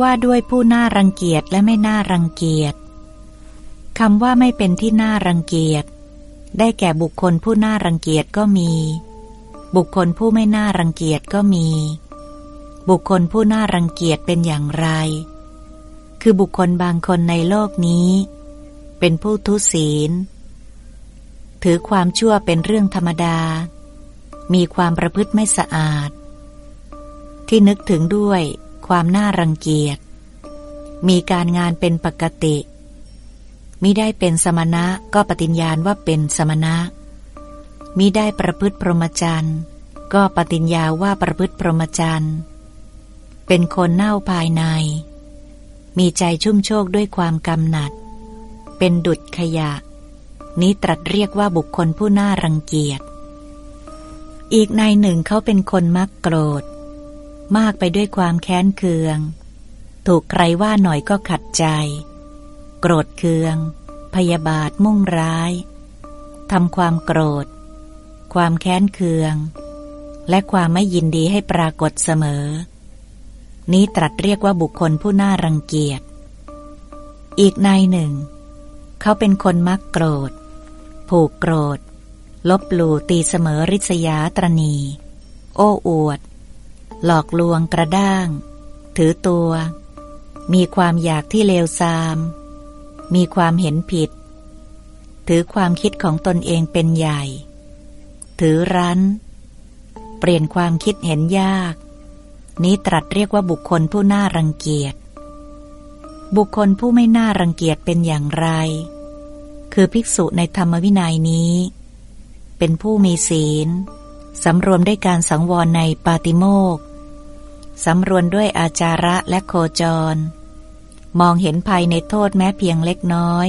ว่าด้วยผู้น่ารังเกียจและไม่น่ารังเกียจคำว่าไม่เป็นที่น่ารังเกียจ ได้แก่บุคคลผู้น่ารังเกียจก็มี บุคคลผู้ไม่น่ารังเกียจก็มี บุคคลผู้น่ารังเกียจเป็นอย่างไร คือบุคคลบางคนในโลกนี้ เป็นผู้ทุศีล ถือความชั่วเป็นเรื่องธรรมดา มีความประพฤติไม่สะอาด ที่นึกถึงด้วย ความน่ารังเกียจ มีการงานเป็นปกติมิได้เป็นสมณะก็ปฏิญญาณว่าเป็นสมณะมิได้ประพฤติพรหมจรรย์ ก็ปฏิญญาว่าประพฤติพรหมจรรย์ เป็นคนเน่าภายใน มีใจชุ่มโชคด้วยความกำหนัด เป็นดุจขยะ นี้ตรัสเรียกว่าบุคคลผู้น่ารังเกียจ อีกในหนึ่งเขาเป็นคนมักโกรธ มากไปด้วยความแค้นเคือง ถูกใครว่าหน่อยก็ขัดใจ โกรธเคือง พยาบาทมุ่งร้ายทำความโกรธ ความแค้นเคือง และความไม่ยินดีให้ปรากฏเสมอ นี้ตรัสเรียกว่าบุคคลผู้น่ารังเกียจ อีกในหนึ่ง เขาเป็นคนมักโกรธ ผูกโกรธ ลบหลู่ตีเสมอริษยาตรณี โอ้อวด หลอกลวงกระด้าง ถือตัว มีความอยากที่เลวทราม มีความเห็นผิด ถือความคิดของตนเองเป็นใหญ่ ถือรั้น เปลี่ยนความคิดเห็นยาก นี้ตรัสเรียกว่าบุคคลผู้น่ารังเกียจ บุคคลผู้ไม่น่ารังเกียจเป็นอย่างไร คือภิกษุในธรรมวินัยนี้ เป็นผู้มีศีลสำรวมด้วยการสังวรในปาติโมก สำรวมด้วยอาจาระและโคจร มองเห็นภัยในโทษแม้เพียงเล็กน้อย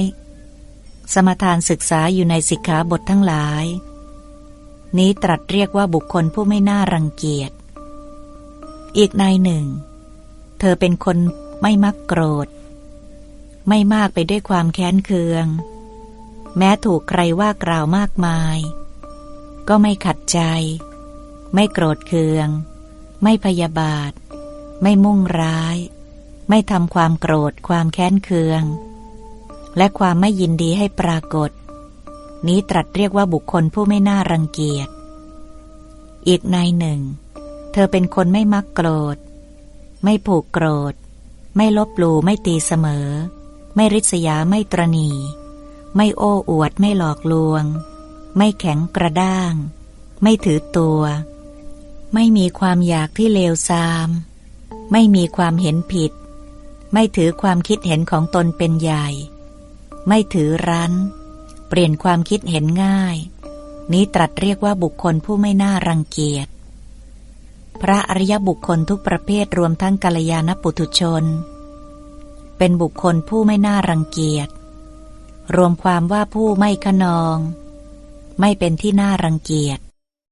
สมทานศึกษาอยู่ในสิกขาบททั้งหลาย นี้ตรัสเรียกว่าบุคคลผู้ไม่น่ารังเกียจ อีกในหนึ่ง เธอเป็นคนไม่มักโกรธ ไม่มากไปด้วยความแค้นเคือง แม้ถูกใครว่ากล่าวมากมาย ก็ไม่ขัดใจ ไม่โกรธเคือง ไม่พยาบาท ไม่มุ่งร้าย ไม่ทำความโกรธความแค้นเคือง และความไม่ยินดีให้ปรากฏ นี้ตรัสเรียกว่าบุคคลผู้ไม่น่ารังเกียจ อีกในหนึ่ง เธอเป็นคนไม่มักโกรธ ไม่ผูกโกรธ ไม่ลบลูไม่ตีเสมอ ไม่ริษยาไม่ตรณีไม่โอ้อวดไม่หลอกลวง ไม่แข็งกระด้าง ไม่ถือตัว ไม่มีความอยากที่เลวทราม ไม่มีความเห็นผิด ไม่ถือความคิดเห็นของตนเป็นใหญ่ ไม่ถือรั้น เปลี่ยนความคิดเห็นง่าย นี้ตรัสเรียกว่าบุคคลผู้ไม่น่ารังเกียจ พระอริยบุคคลทุกประเภทรวมทั้งกัลยาณปุถุชน เป็นบุคคลผู้ไม่น่ารังเกียจ รวมความว่าผู้ไม่ขนอง ไม่เป็นที่น่ารังเกียจ